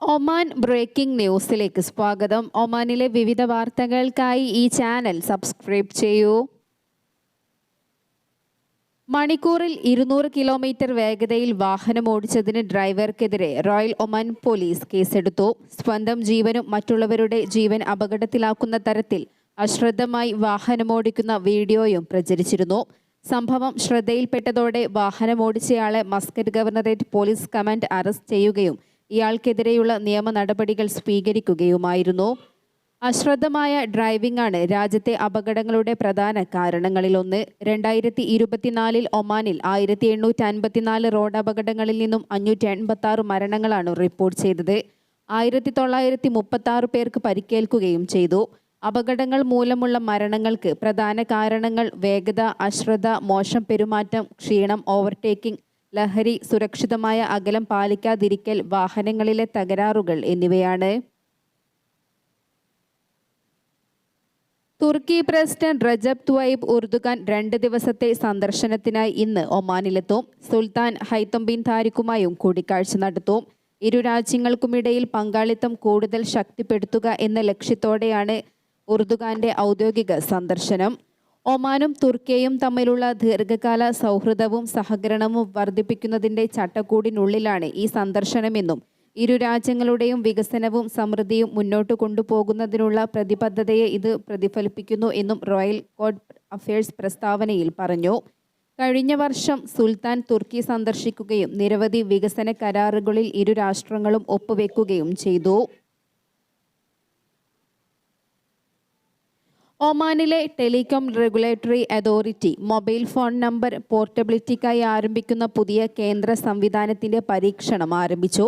Oman breaking ന്യൂസിലേക്ക് സ്വാഗതം. ഒമാനിലെ വിവിധ വാർത്തകൾക്കായി ഈ ചാനൽ സബ്സ്ക്രൈബ് ചെയ്യൂ. മണിക്കൂറിൽ ഇരുന്നൂറ് കിലോമീറ്റർ വേഗതയിൽ വാഹനം വാഹനമോടിച്ചതിന് ഡ്രൈവർക്കെതിരെ റോയൽ ഒമാൻ പോലീസ് കേസെടുത്തു. സ്വന്തം ജീവനും മറ്റുള്ളവരുടെ ജീവൻ അപകടത്തിലാക്കുന്ന തരത്തിൽ അശ്രദ്ധമായി വാഹനമോടിക്കുന്ന വീഡിയോയും പ്രചരിച്ചിരുന്നു. സംഭവം ശ്രദ്ധയിൽപ്പെട്ടതോടെ വാഹനമോടിച്ചയാളെ Muscat governorate police command arrest ചെയ്യുകയും ഇയാൾക്കെതിരെയുള്ള നിയമ നടപടികൾ സ്വീകരിക്കുകയുമായിരുന്നു. അശ്രദ്ധമായ ഡ്രൈവിംഗ് ആണ് രാജ്യത്തെ അപകടങ്ങളുടെ പ്രധാന കാരണങ്ങളിലൊന്ന്. രണ്ടായിരത്തി ഇരുപത്തിനാലിൽ ഒമാനിൽ ആയിരത്തി എണ്ണൂറ്റി അൻപത്തിനാല് റോഡ് അപകടങ്ങളിൽ നിന്നും അഞ്ഞൂറ്റി എൺപത്തി ആറ് മരണങ്ങളാണ് റിപ്പോർട്ട് ചെയ്തത്. ആയിരത്തി തൊള്ളായിരത്തി മുപ്പത്തി ആറ് പേർക്ക് പരിക്കേൽക്കുകയും ചെയ്തു. അപകടങ്ങൾ മൂലമുള്ള മരണങ്ങൾക്ക് പ്രധാന കാരണങ്ങൾ വേഗത അശ്രദ്ധ മോശം പെരുമാറ്റം ക്ഷീണം ഓവർടേക്കിംഗ് ലഹരി സുരക്ഷിതമായ അകലം പാലിക്കാതിരിക്കൽ വാഹനങ്ങളിലെ തകരാറുകൾ എന്നിവയാണ്. തുർക്കി പ്രസിഡന്റ് റജബ് ത്വൈബ് ഉർദുഖാൻ രണ്ട് ദിവസത്തെ സന്ദർശനത്തിനായി ഇന്ന് ഒമാനിലെത്തും. സുൽത്താൻ ഹൈത്തം ബിൻ താരിഖുമായും കൂടിക്കാഴ്ച നടത്തും. ഇരു രാജ്യങ്ങൾക്കുമിടയിൽ പങ്കാളിത്തം കൂടുതൽ ശക്തിപ്പെടുത്തുക എന്ന ലക്ഷ്യത്തോടെയാണ് ഉർദുഖാന്റെ ഔദ്യോഗിക സന്ദർശനം. ഒമാനും തുർക്കിയയും തമ്മിലുള്ള ദീർഘകാല സൗഹൃദവും സഹകരണവും വർദ്ധിപ്പിക്കുന്നതിന്റെ ചട്ടക്കൂടിനുള്ളിലാണ് ഈ സന്ദർശനമെന്നും ഇരു രാജ്യങ്ങളുടെയും വികസനവും സമൃദ്ധിയും മുന്നോട്ട് കൊണ്ടുപോകുന്നതിനുള്ള പ്രതിബദ്ധതയെ ഇത് പ്രതിഫലിപ്പിക്കുന്നു എന്നും റോയൽ കോഡ് അഫയേഴ്സ് പ്രസ്താവനയിൽ പറഞ്ഞു. കഴിഞ്ഞ വർഷം സുൽത്താൻ തുർക്കി സന്ദർശിക്കുകയും നിരവധി വികസന കരാറുകളിൽ ഇരു രാഷ്ട്രങ്ങളും ഒപ്പുവെക്കുകയും ചെയ്തു. ഒമാനിലെ telecom regulatory authority mobile phone number പോർട്ടബിലിറ്റിക്കായി ആരംഭിക്കുന്ന പുതിയ കേന്ദ്ര സംവിധാനത്തിന്റെ പരീക്ഷണം ആരംഭിച്ചു.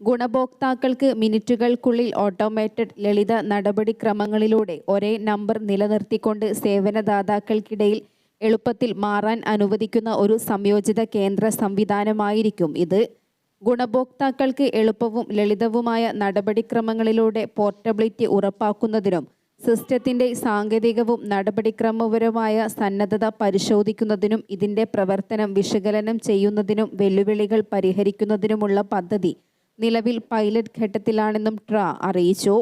ഗുണഭോക്താക്കൾക്ക് മിനിറ്റുകൾക്കുള്ളിൽ ഓട്ടോമേറ്റഡ് ലളിത നടപടിക്രമങ്ങളിലൂടെ ഒരേ നമ്പർ നിലനിർത്തിക്കൊണ്ട് സേവനദാതാക്കൾക്കിടയിൽ എളുപ്പത്തിൽ മാറാൻ അനുവദിക്കുന്ന ഒരു സംയോജിത കേന്ദ്ര സംവിധാനമായിരിക്കും ഇത്. ഗുണഭോക്താക്കൾക്ക് എളുപ്പവും ലളിതവുമായ നടപടിക്രമങ്ങളിലൂടെ പോർട്ടബിലിറ്റി ഉറപ്പാക്കുന്നതിനും സിസ്റ്റത്തിന്റെ സാങ്കേതികവും നടപടിക്രമപരവുമായ സന്നദ്ധത പരിശോധിക്കുന്നതിനും ഇതിന്റെ പ്രവർത്തനം വിശകലനം ചെയ്യുന്നതിനും വെല്ലുവിളികൾ പരിഹരിക്കുന്നതിനുമുള്ള പദ്ധതി നിലവിൽ പൈലറ്റ് ഘട്ടത്തിലാണെന്നും ട്ര അറിയിച്ചു.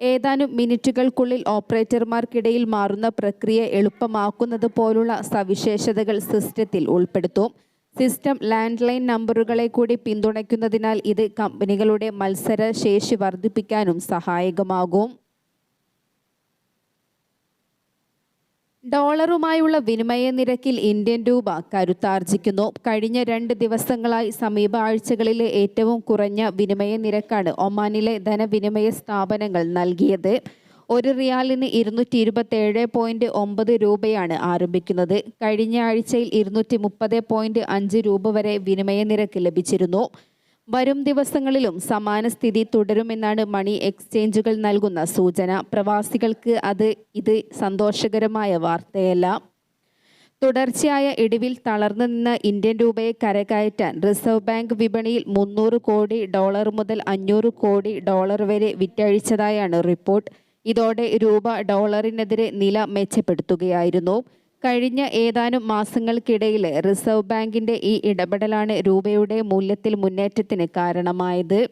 ഏതാനും മിനിറ്റുകൾക്കുള്ളിൽ ഓപ്പറേറ്റർമാർക്കിടയിൽ മാറുന്ന പ്രക്രിയ എളുപ്പമാക്കുന്നത് പോലുള്ള സവിശേഷതകൾ സിസ്റ്റത്തിൽ ഉൾപ്പെടുത്തും. സിസ്റ്റം ലാൻഡ് ലൈൻ നമ്പറുകളെ കൂടി പിന്തുണയ്ക്കുന്നതിനാൽ ഇത് കമ്പനികളുടെ മത്സരശേഷി വർദ്ധിപ്പിക്കാനും സഹായകമാകും. ഡോളറുമായുള്ള വിനിമയ നിരക്കിൽ ഇന്ത്യൻ രൂപ കരുത്താർജിക്കുന്നു. കഴിഞ്ഞ രണ്ട് ദിവസങ്ങളായി സമീപ ആഴ്ചകളിലെ ഏറ്റവും കുറഞ്ഞ വിനിമയ നിരക്കാണ് ഒമാനിലെ ധനവിനിമയ സ്ഥാപനങ്ങൾ നൽകിയത്. ഒരു റിയാലിന് ഇരുന്നൂറ്റി ഇരുപത്തേഴ് പോയിന്റ് ഒമ്പത് രൂപയാണ് ആരംഭിക്കുന്നത്. കഴിഞ്ഞ ആഴ്ചയിൽ ഇരുന്നൂറ്റി മുപ്പത് പോയിന്റ് അഞ്ച് രൂപ വരെ വിനിമയ നിരക്ക് ലഭിച്ചിരുന്നു. വരും ദിവസങ്ങളിലും സമാന സ്ഥിതി തുടരുമെന്നാണ് മണി എക്സ്ചേഞ്ചുകൾ നൽകുന്ന സൂചന. പ്രവാസികൾക്ക് അത് ഇത് സന്തോഷകരമായ വാർത്തയല്ല. തുടർച്ചയായ ഇടിവിൽ തളർന്നു നിന്ന ഇന്ത്യൻ രൂപയെ കരകയറ്റാൻ റിസർവ് ബാങ്ക് വിപണിയിൽ മുന്നൂറ് കോടി ഡോളർ മുതൽ അഞ്ഞൂറ് കോടി ഡോളർ വരെ വിറ്റഴിച്ചതായാണ് റിപ്പോർട്ട്. ഇതോടെ രൂപ ഡോളറിനെതിരെ നില മെച്ചപ്പെടുത്തുകയായിരുന്നു. കഴിഞ്ഞ ഏതാനും മാസങ്ങൾക്കിടയിൽ റിസർവ് ബാങ്കിന്റെ ഈ ഇടപെടലാണ് രൂപയുടെ മൂല്യത്തിൽ മുന്നേറ്റത്തിന് കാരണമായത്.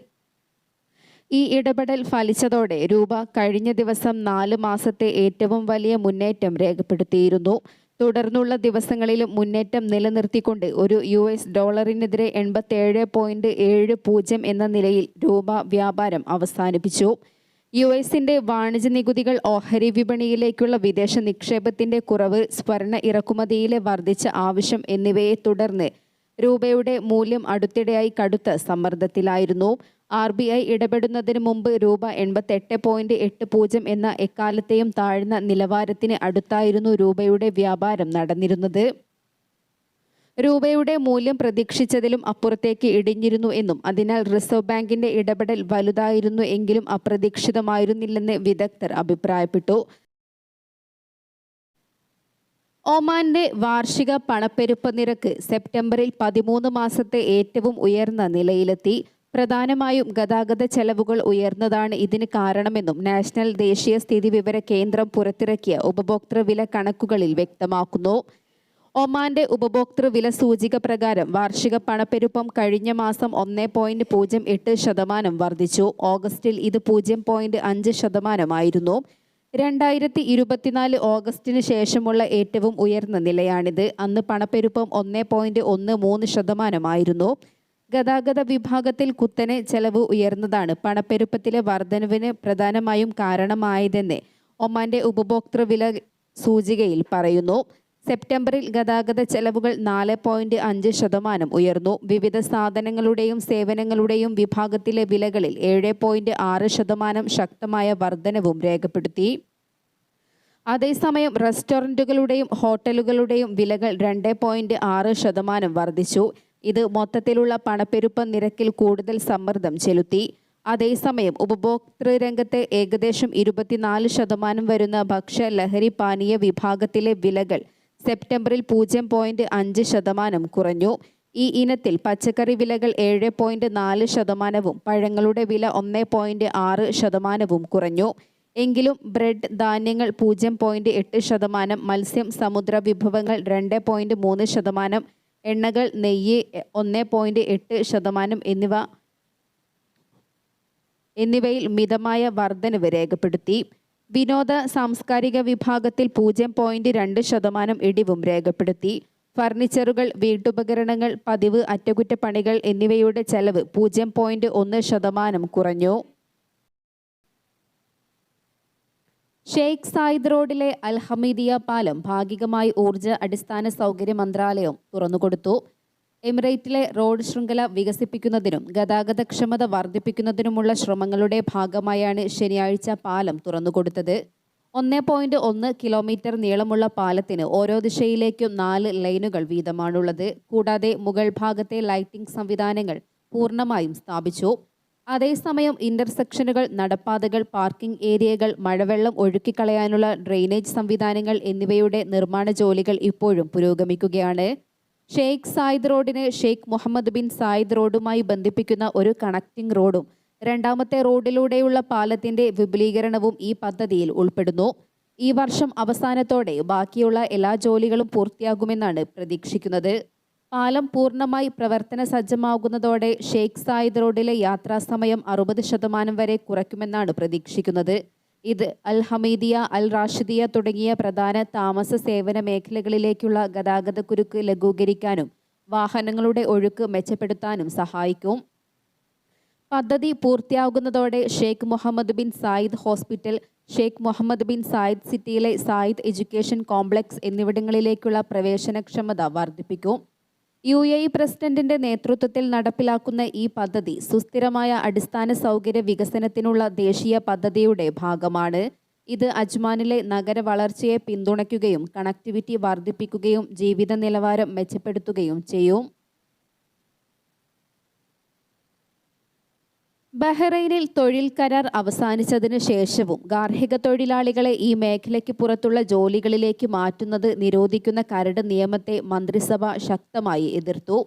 ഈ ഇടപെടൽ ഫലിച്ചതോടെ രൂപ കഴിഞ്ഞ ദിവസം നാല് മാസത്തെ ഏറ്റവും വലിയ മുന്നേറ്റം രേഖപ്പെടുത്തിയിരുന്നു. തുടർന്നുള്ള ദിവസങ്ങളിലും മുന്നേറ്റം നിലനിർത്തിക്കൊണ്ട് ഒരു യു എസ് ഡോളറിനെതിരെ എൺപത്തേഴ് പോയിന്റ് ഏഴ് പൂജ്യം എന്ന നിലയിൽ രൂപ വ്യാപാരം അവസാനിപ്പിച്ചു. യു എസിന്റെ വാണിജ്യ നികുതികൾ ഓഹരി വിപണിയിലേക്കുള്ള വിദേശ നിക്ഷേപത്തിന്റെ കുറവ് സ്വർണ ഇറക്കുമതിയിലെ വർദ്ധിച്ച ആവശ്യം എന്നിവയെ തുടർന്ന് രൂപയുടെ മൂല്യം അടുത്തിടെയായി കടുത്ത സമ്മർദ്ദത്തിലായിരുന്നു. ആർ ബി ഐ ഇടപെടുന്നതിന് മുമ്പ് രൂപ എൺപത്തെട്ട് പോയിന്റ് എട്ട് പൂജ്യം എന്ന എക്കാലത്തെയും താഴ്ന്ന നിലവാരത്തിന് അടുത്തായിരുന്നു രൂപയുടെ വ്യാപാരം നടന്നിരുന്നത്. രൂപയുടെ മൂല്യം പ്രതീക്ഷിച്ചതിലും അപ്പുറത്തേക്ക് ഇടിഞ്ഞിരുന്നു എന്നും അതിനാൽ റിസർവ് ബാങ്കിന്റെ ഇടപെടൽ വലുതായിരുന്നു എങ്കിലും അപ്രതീക്ഷിതമായിരുന്നില്ലെന്ന് വിദഗ്ധർ അഭിപ്രായപ്പെട്ടു. ഒമാന്റെ വാർഷിക പണപ്പെരുപ്പ നിരക്ക് സെപ്റ്റംബറിൽ പതിമൂന്ന് മാസത്തെ ഏറ്റവും ഉയർന്ന നിലയിലെത്തി. പ്രധാനമായും ഗതാഗത ചെലവുകൾ ഉയർന്നതാണ് ഇതിന് കാരണമെന്നും നാഷണൽ ദേശീയ സ്ഥിതി വിവര കേന്ദ്രം പുറത്തിറക്കിയ ഉപഭോക്തൃ വില കണക്കുകളിൽ വ്യക്തമാക്കുന്നു. ഒമാന്റെ ഉപഭോക്തൃ വില സൂചിക പ്രകാരം വാർഷിക പണപ്പെരുപ്പം കഴിഞ്ഞ മാസം ഒന്നേ പോയിന്റ് പൂജ്യം എട്ട് ശതമാനം വർദ്ധിച്ചു. ഓഗസ്റ്റിൽ ഇത് പൂജ്യം പോയിന്റ് അഞ്ച് ശതമാനമായിരുന്നു. രണ്ടായിരത്തി ഇരുപത്തിനാല് ഓഗസ്റ്റിന് ശേഷമുള്ള ഏറ്റവും ഉയർന്ന നിലയാണിത്. അന്ന് പണപ്പെരുപ്പം ഒന്നേ പോയിന്റ് ഒന്ന് മൂന്ന് ശതമാനമായിരുന്നു. ഗതാഗത വിഭാഗത്തിൽ കുത്തനെ ചെലവ് ഉയർന്നതാണ്. പണപ്പെരുപ്പത്തിലെ വർധനവിന് പ്രധാനമായും കാരണമായതെന്ന് ഒമാന്റെ ഉപഭോക്തൃ വില സൂചികയിൽ പറയുന്നു. സെപ്റ്റംബറിൽ ഗതാഗത ചെലവുകൾ നാല് പോയിന്റ് അഞ്ച് ശതമാനം ഉയർന്നു. വിവിധ സാധനങ്ങളുടെയും സേവനങ്ങളുടെയും വിഭാഗത്തിലെ വിലകളിൽ ഏഴ് പോയിന്റ് ആറ് ശതമാനം ശക്തമായ വർധനവും രേഖപ്പെടുത്തി. അതേസമയം റെസ്റ്റോറന്റുകളുടെയും ഹോട്ടലുകളുടെയും വിലകൾ രണ്ട് പോയിന്റ് ആറ് ശതമാനം വർദ്ധിച്ചു ഇത് മൊത്തത്തിലുള്ള പണപ്പെരുപ്പ നിരക്കിൽ കൂടുതൽ സമ്മർദ്ദം ചെലുത്തി. അതേസമയം ഉപഭോക്തൃ രംഗത്ത് ഏകദേശം ഇരുപത്തിനാല് ശതമാനം വരുന്ന ഭക്ഷ്യ ലഹരി പാനീയ വിഭാഗത്തിലെ വിലകൾ സെപ്റ്റംബറിൽ പൂജ്യം പോയിന്റ് അഞ്ച് ശതമാനം കുറഞ്ഞു. ഈ ഇനത്തിൽ പച്ചക്കറി വിലകൾ ഏഴ് പോയിന്റ് നാല് ശതമാനവും പഴങ്ങളുടെ വില ഒന്ന് പോയിന്റ് ആറ് ശതമാനവും കുറഞ്ഞു. എങ്കിലും ബ്രെഡ് ധാന്യങ്ങൾ പൂജ്യം പോയിന്റ് എട്ട് ശതമാനം മത്സ്യം സമുദ്ര വിഭവങ്ങൾ രണ്ട് പോയിന്റ് മൂന്ന് ശതമാനം എണ്ണകൾ നെയ്യ് ഒന്ന് പോയിന്റ് എട്ട് ശതമാനം എന്നിവ എന്നിവയിൽ മിതമായ വർധനവ് രേഖപ്പെടുത്തി. വിനോദ സാംസ്കാരിക വിഭാഗത്തിൽ പൂജ്യം പോയിന്റ് രണ്ട് ശതമാനം ഇടിവും രേഖപ്പെടുത്തി. ഫർണിച്ചറുകൾ വീട്ടുപകരണങ്ങൾ പതിവ് അറ്റകുറ്റപ്പണികൾ എന്നിവയുടെ ചെലവ് പൂജ്യം പോയിന്റ് ഒന്ന് ശതമാനം കുറഞ്ഞു. ഷെയ്ഖ് സായിദ് റോഡിലെ അൽ ഹമീദിയ പാലം ഭാഗികമായി ഊർജ അടിസ്ഥാന സൗകര്യ മന്ത്രാലയം തുറന്നുകൊടുത്തു. എമിറേറ്റിലെ റോഡ് ശൃംഖല വികസിപ്പിക്കുന്നതിനും ഗതാഗതക്ഷമത വർദ്ധിപ്പിക്കുന്നതിനുമുള്ള ശ്രമങ്ങളുടെ ഭാഗമായാണ് ശനിയാഴ്ച പാലം തുറന്നുകൊടുത്തത്. ഒന്ന് പോയിന്റ് ഒന്ന് കിലോമീറ്റർ നീളമുള്ള പാലത്തിന് ഓരോ ദിശയിലേക്കും നാല് ലൈനുകൾ വീതമാണുള്ളത്. കൂടാതെ മുകൾ ഭാഗത്തെ ലൈറ്റിംഗ് സംവിധാനങ്ങൾ പൂർണമായും സ്ഥാപിച്ചു. അതേസമയം ഇന്റർസെക്ഷനുകൾ നടപ്പാതകൾ പാർക്കിംഗ് ഏരിയകൾ മഴവെള്ളം ഒഴുക്കിക്കളയാനുള്ള ഡ്രെയിനേജ് സംവിധാനങ്ങൾ എന്നിവയുടെ നിർമ്മാണ ജോലികൾ ഇപ്പോഴും പുരോഗമിക്കുകയാണ്. ഷെയ്ഖ് സായിദ് റോഡിനെ ഷെയ്ഖ് മുഹമ്മദ് ബിൻ സായിദ് റോഡുമായി ബന്ധിപ്പിക്കുന്ന ഒരു കണക്റ്റിംഗ് റോഡും രണ്ടാമത്തെ റോഡിലൂടെയുള്ള പാലത്തിന്റെ വിപുലീകരണവും ഈ പദ്ധതിയിൽ ഉൾപ്പെടുന്നു. ഈ വർഷം അവസാനത്തോടെ ബാക്കിയുള്ള എല്ലാ ജോലികളും പൂർത്തിയാകുമെന്നാണ് പ്രതീക്ഷിക്കുന്നത്. പാലം പൂർണമായി പ്രവർത്തന സജ്ജമാകുന്നതോടെ ഷെയ്ഖ് സായിദ് റോഡിലെ യാത്രാസമയം അറുപത് ശതമാനം വരെ കുറയ്ക്കുമെന്നാണ് പ്രതീക്ഷിക്കുന്നത്. ഇത് അൽ ഹമീദിയ അൽ റാഷിദിയ തുടങ്ങിയ പ്രധാന താമസ സേവന മേഖലകളിലേക്കുള്ള ഗതാഗതക്കുരുക്ക് ലഘൂകരിക്കാനും വാഹനങ്ങളുടെ ഒഴുക്ക് മെച്ചപ്പെടുത്താനും സഹായിക്കും. പദ്ധതി പൂർത്തിയാകുന്നതോടെ Sheikh Mohammed bin Zayed hospital Sheikh Mohammed bin Zayed സിറ്റിയിലെ സായിദ് എഡ്യൂക്കേഷൻ കോംപ്ലക്സ് എന്നിവിടങ്ങളിലേക്കുള്ള പ്രവേശനക്ഷമത വർദ്ധിപ്പിക്കും. യു എ ഇ പ്രസിഡന്റിന്റെ നേതൃത്വത്തിൽ നടപ്പിലാക്കുന്ന ഈ പദ്ധതി സുസ്ഥിരമായ അടിസ്ഥാന സൗകര്യ വികസനത്തിനുള്ള ദേശീയ പദ്ധതിയുടെ ഭാഗമാണ്. ഇത് അജ്മാനിലെ നഗര വളർച്ചയെ പിന്തുണയ്ക്കുകയും കണക്ടിവിറ്റി വർദ്ധിപ്പിക്കുകയും ജീവിത നിലവാരം മെച്ചപ്പെടുത്തുകയും ചെയ്യും. ബഹ്റൈനിൽ തൊഴിൽ കരാർ അവസാനിച്ചതിനു ശേഷവും ഗാർഹിക തൊഴിലാളികളെ ഈ മേഖലയ്ക്ക് പുറത്തുള്ള ജോലികളിലേക്ക് മാറ്റുന്നത് നിരോധിക്കുന്ന കരട് നിയമത്തെ മന്ത്രിസഭ ശക്തമായി എതിർത്തു.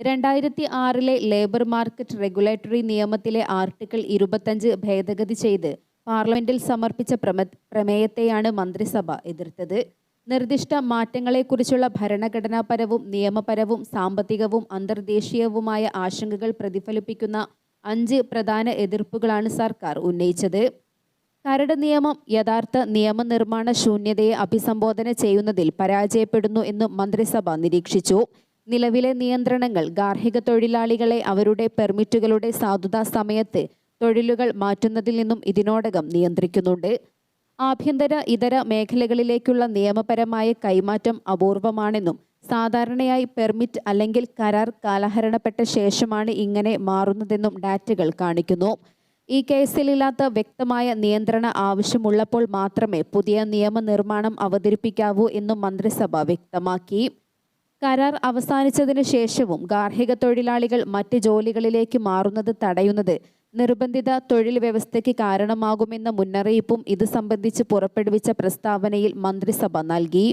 രണ്ടായിരത്തി ആറിലെ ലേബർ മാർക്കറ്റ് റെഗുലേറ്ററി നിയമത്തിലെ ആർട്ടിക്കിൾ ഇരുപത്തഞ്ച് ഭേദഗതി ചെയ്ത് പാർലമെന്റിൽ സമർപ്പിച്ച പ്രമ പ്രമേയത്തെയാണ് മന്ത്രിസഭ എതിർത്തത്. നിർദ്ദിഷ്ട മാറ്റങ്ങളെക്കുറിച്ചുള്ള ഭരണഘടനാപരവും നിയമപരവും സാമ്പത്തികവും അന്തർദേശീയവുമായ ആശങ്കകൾ പ്രതിഫലിപ്പിക്കുന്ന അഞ്ച് പ്രധാന എതിർപ്പുകളാണ് സർക്കാർ ഉന്നയിച്ചത്. കരട് നിയമം യഥാർത്ഥ നിയമനിർമ്മാണ ശൂന്യതയെ അഭിസംബോധന ചെയ്യുന്നതിൽ പരാജയപ്പെടുന്നു എന്ന് മന്ത്രിസഭ നിരീക്ഷിച്ചു. നിലവിലെ നിയന്ത്രണങ്ങൾ ഗാർഹിക തൊഴിലാളികളെ അവരുടെ പെർമിറ്റുകളുടെ സാധുതാ സമയത്ത് തൊഴിലുകൾ മാറ്റുന്നതിൽ നിന്നും ഇതിനോടകം നിയന്ത്രിക്കുന്നുണ്ട്. ആഭ്യന്തര ഇതര മേഖലകളിലേക്കുള്ള നിയമപരമായ കൈമാറ്റം അപൂർവമാണെന്നും സാധാരണയായി പെർമിറ്റ് അല്ലെങ്കിൽ കരാർ കാലഹരണപ്പെട്ട ശേഷമാണ് ഇങ്ങനെ മാറുന്നതെന്നും ഡാറ്റകൾ കാണിക്കുന്നു. ഈ കേസിലില്ലാത്ത വ്യക്തമായ നിയന്ത്രണ ആവശ്യമുള്ളപ്പോൾ മാത്രമേ പുതിയ നിയമനിർമ്മാണം അവതരിപ്പിക്കാവൂ എന്നും മന്ത്രിസഭ വ്യക്തമാക്കി. കരാർ അവസാനിച്ചതിന് ശേഷവും ഗാർഹിക തൊഴിലാളികൾ മറ്റ് ജോലികളിലേക്ക് മാറുന്നത് തടയുന്നത് നിർബന്ധിത തൊഴിൽ വ്യവസ്ഥയ്ക്ക് കാരണമാകുമെന്ന മുന്നറിയിപ്പും ഇത് സംബന്ധിച്ച് പുറപ്പെടുവിച്ച പ്രസ്താവനയിൽ മന്ത്രിസഭ നൽകി.